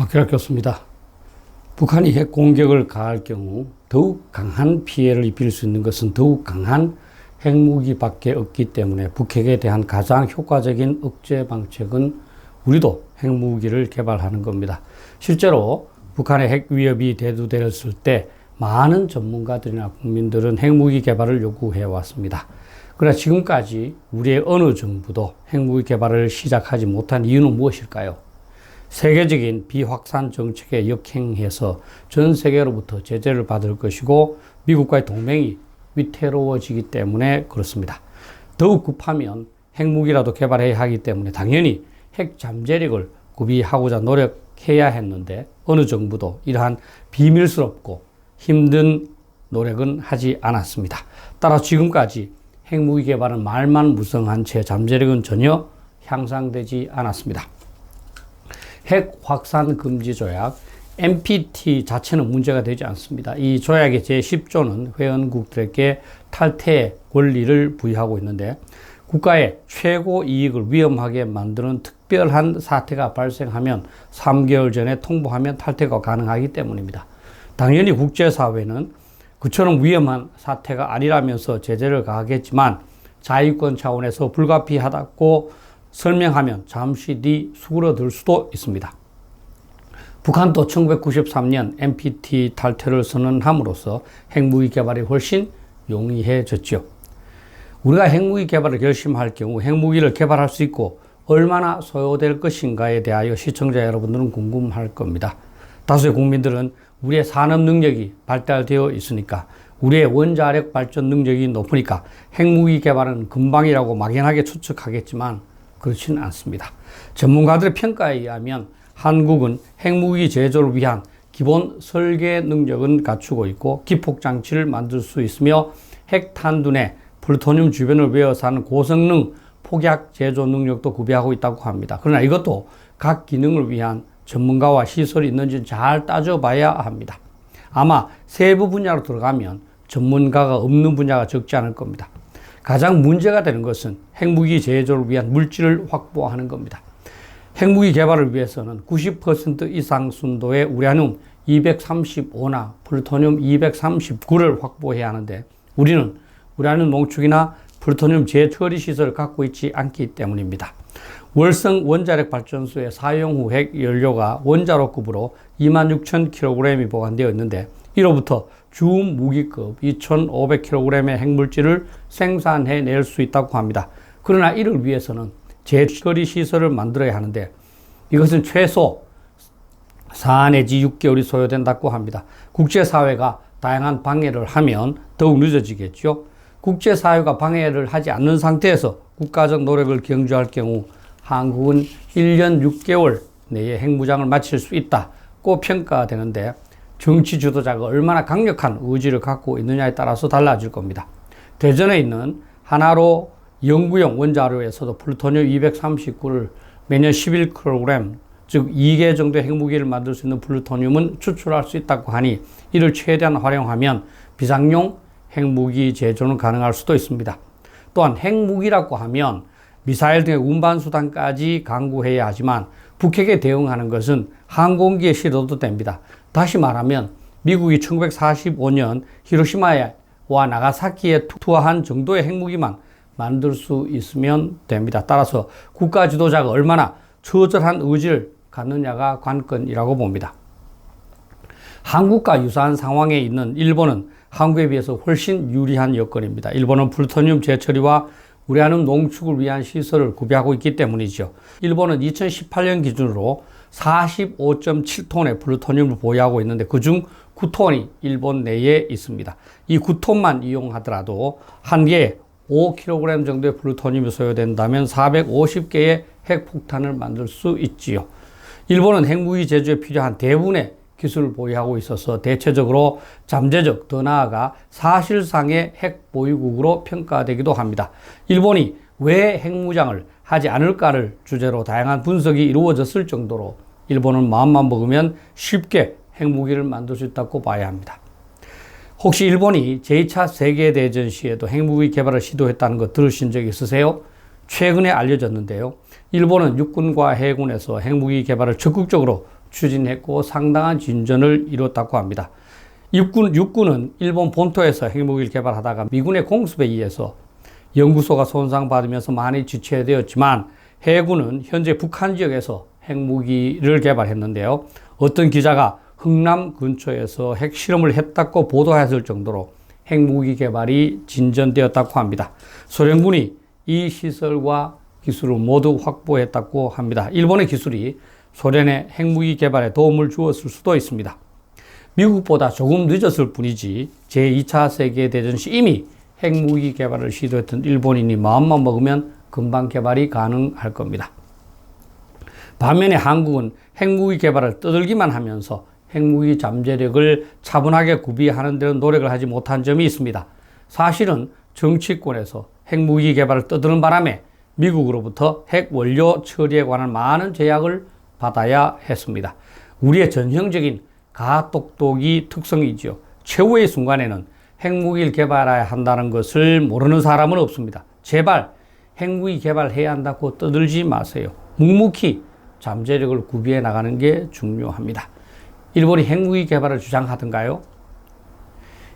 박기락 교수입니다. 북한이 핵 공격을 가할 경우 더욱 강한 피해를 입힐 수 있는 것은 더욱 강한 핵무기밖에 없기 때문에 북핵에 대한 가장 효과적인 억제 방책은 우리도 핵무기를 개발하는 겁니다. 실제로 북한의 핵 위협이 대두되었을 때 많은 전문가들이나 국민들은 핵무기 개발을 요구해 왔습니다. 그러나 지금까지 우리의 어느 정부도 핵무기 개발을 시작하지 못한 이유는 무엇일까요? 세계적인 비확산 정책에 역행해서 전 세계로부터 제재를 받을 것이고 미국과의 동맹이 위태로워지기 때문에 그렇습니다. 더욱 급하면 핵무기라도 개발해야 하기 때문에 당연히 핵 잠재력을 구비하고자 노력해야 했는데 어느 정부도 이러한 비밀스럽고 힘든 노력은 하지 않았습니다. 따라 지금까지 핵무기 개발은 말만 무성한 채 잠재력은 전혀 향상되지 않았습니다. 핵 확산 금지 조약 NPT 자체는 문제가 되지 않습니다. 이 조약의 제10조는 회원국들에게 탈퇴 권리를 부여하고 있는데 국가의 최고 이익을 위험하게 만드는 특별한 사태가 발생하면 3개월 전에 통보하면 탈퇴가 가능하기 때문입니다. 당연히 국제사회는 그처럼 위험한 사태가 아니라면서 제재를 가하겠지만 자유권 차원에서 불가피하다고 설명하면 잠시 뒤 수그러들 수도 있습니다. 북한도 1993년 NPT 탈퇴를 선언함으로써 핵무기 개발이 훨씬 용이해졌죠. 우리가 핵무기 개발을 결심할 경우 핵무기를 개발할 수 있고 얼마나 소요될 것인가에 대하여 시청자 여러분들은 궁금할 겁니다. 다수의 국민들은 우리의 산업 능력이 발달되어 있으니까 우리의 원자력 발전 능력이 높으니까 핵무기 개발은 금방이라고 막연하게 추측하겠지만 그렇지는 않습니다. 전문가들의 평가에 의하면 한국은 핵무기 제조를 위한 기본 설계 능력은 갖추고 있고 기폭 장치를 만들 수 있으며 핵탄두내 플루토늄 주변을 외워사는 고성능 폭약 제조 능력도 구비하고 있다고 합니다. 그러나 이것도 각 기능을 위한 전문가와 시설이 있는지 잘 따져봐야 합니다. 아마 세부 분야로 들어가면 전문가가 없는 분야가 적지 않을 겁니다. 가장 문제가 되는 것은 핵무기 제조를 위한 물질을 확보하는 겁니다. 핵무기 개발을 위해서는 90% 이상 순도의 우라늄 235나 플루토늄 239를 확보해야 하는데 우리는 우라늄 농축이나 플루토늄 재처리 시설을 갖고 있지 않기 때문입니다. 월성 원자력 발전소의 사용 후 핵 연료가 원자로급으로 26,000kg이 보관되어 있는데 이로부터 주무기급 2,500kg의 핵물질을 생산해 낼 수 있다고 합니다. 그러나 이를 위해서는 재처리 시설을 만들어야 하는데 이것은 최소 4 내지 6개월이 소요된다고 합니다. 국제사회가 다양한 방해를 하면 더욱 늦어지겠죠. 국제사회가 방해를 하지 않는 상태에서 국가적 노력을 경주할 경우 한국은 1년 6개월 내에 핵무장을 마칠 수 있다고 평가되는데 정치 지도자가 얼마나 강력한 의지를 갖고 있느냐에 따라서 달라질 겁니다. 대전에 있는 하나로 연구용 원자료에서도 플루토늄 239를 매년 11kg, 즉 2개 정도의 핵무기를 만들 수 있는 플루토늄은 추출할 수 있다고 하니 이를 최대한 활용하면 비상용 핵무기 제조는 가능할 수도 있습니다. 또한 핵무기라고 하면 미사일 등의 운반 수단까지 강구해야 하지만 북핵에 대응하는 것은 항공기에 실어도 됩니다. 다시 말하면 미국이 1945년 히로시마와 나가사키에 투하한 정도의 핵무기만 만들 수 있으면 됩니다. 따라서 국가 지도자가 얼마나 처절한 의지를 갖느냐가 관건이라고 봅니다. 한국과 유사한 상황에 있는 일본은 한국에 비해서 훨씬 유리한 여건입니다. 일본은 플루토늄 재처리와 우라늄 농축을 위한 시설을 구비하고 있기 때문이죠. 일본은 2018년 기준으로 45.7톤의 플루토늄을 보유하고 있는데 그중 9톤이 일본 내에 있습니다. 이 9톤만 이용하더라도 한 개에 5kg 정도의 플루토늄이 소요된다면 450개의 핵폭탄을 만들 수 있지요. 일본은 핵무기 제조에 필요한 대부분의 기술을 보유하고 있어서 대체적으로 잠재적 더 나아가 사실상의 핵 보유국으로 평가되기도 합니다. 일본이 왜 핵무장을 하지 않을까를 주제로 다양한 분석이 이루어졌을 정도로 일본은 마음만 먹으면 쉽게 핵무기를 만들 수 있다고 봐야 합니다. 혹시 일본이 제2차 세계대전 시에도 핵무기 개발을 시도했다는 거 들으신 적 있으세요? 최근에 알려졌는데요. 일본은 육군과 해군에서 핵무기 개발을 적극적으로 추진했고 상당한 진전을 이뤘다고 합니다. 육군, 육군은 일본 본토에서 핵무기를 개발하다가 미군의 공습에 의해서 연구소가 손상받으면서 많이 지체되었지만 해군은 현재 북한 지역에서 핵무기를 개발했는데요. 어떤 기자가 흥남 근처에서 핵실험을 했다고 보도했을 정도로 핵무기 개발이 진전되었다고 합니다. 소련군이 이 시설과 기술을 모두 확보했다고 합니다. 일본의 기술이 소련의 핵무기 개발에 도움을 주었을 수도 있습니다. 미국보다 조금 늦었을 뿐이지 제2차 세계대전 시 이미 핵무기 개발을 시도했던 일본인이 마음만 먹으면 금방 개발이 가능할 겁니다. 반면에 한국은 핵무기 개발을 떠들기만 하면서 핵무기 잠재력을 차분하게 구비하는 데는 노력을 하지 못한 점이 있습니다. 사실은 정치권에서 핵무기 개발을 떠드는 바람에 미국으로부터 핵 원료 처리에 관한 많은 제약을 받아야 했습니다. 우리의 전형적인 가똑똑이 특성이지요. 최후의 순간에는 핵무기를 개발해야 한다는 것을 모르는 사람은 없습니다. 제발 핵무기 개발해야 한다고 떠들지 마세요. 묵묵히 잠재력을 구비해 나가는 게 중요합니다. 일본이 핵무기 개발을 주장하던가요?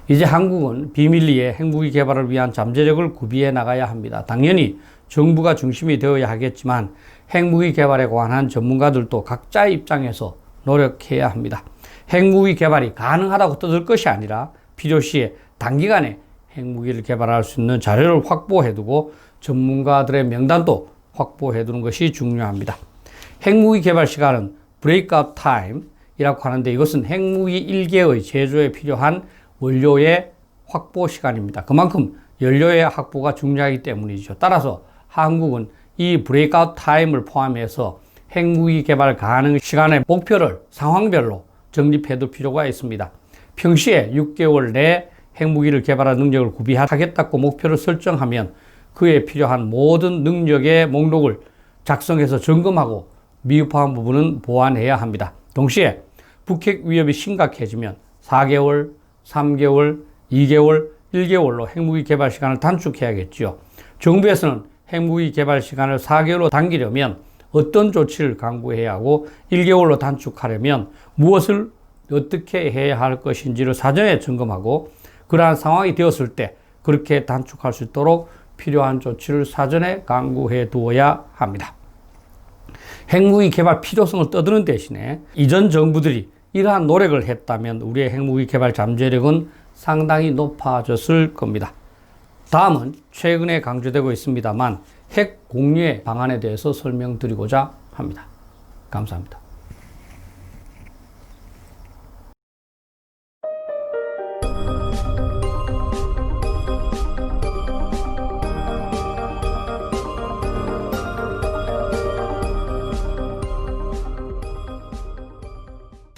이제 한국은 비밀리에 핵무기 개발을 위한 잠재력을 구비해 나가야 합니다. 당연히 정부가 중심이 되어야 하겠지만 핵무기 개발에 관한 전문가들도 각자의 입장에서 노력해야 합니다. 핵무기 개발이 가능하다고 떠들 것이 아니라 필요시에 단기간에 핵무기를 개발할 수 있는 자료를 확보해 두고 전문가들의 명단도 확보해 두는 것이 중요합니다. 핵무기 개발 시간은 브레이크아웃 타임이라고 하는데 이것은 핵무기 1개의 제조에 필요한 원료의 확보 시간입니다. 그만큼 연료의 확보가 중요하기 때문이죠. 따라서 한국은 이 브레이크아웃 타임을 포함해서 핵무기 개발 가능 시간의 목표를 상황별로 정립해 둘 필요가 있습니다. 평시에 6개월 내 핵무기를 개발할 능력을 구비하겠다고 목표를 설정하면 그에 필요한 모든 능력의 목록을 작성해서 점검하고 미흡한 부분은 보완해야 합니다. 동시에 북핵 위협이 심각해지면 4개월, 3개월, 2개월, 1개월로 핵무기 개발 시간을 단축해야겠지요. 정부에서는 핵무기 개발 시간을 4개월로 당기려면 어떤 조치를 강구해야 하고 1개월로 단축하려면 무엇을 어떻게 해야 할 것인지를 사전에 점검하고 그러한 상황이 되었을 때 그렇게 단축할 수 있도록 필요한 조치를 사전에 강구해 두어야 합니다. 핵무기 개발 필요성을 떠드는 대신에 이전 정부들이 이러한 노력을 했다면 우리의 핵무기 개발 잠재력은 상당히 높아졌을 겁니다. 다음은 최근에 강조되고 있습니다만 핵 공유의 방안에 대해서 설명드리고자 합니다. 감사합니다.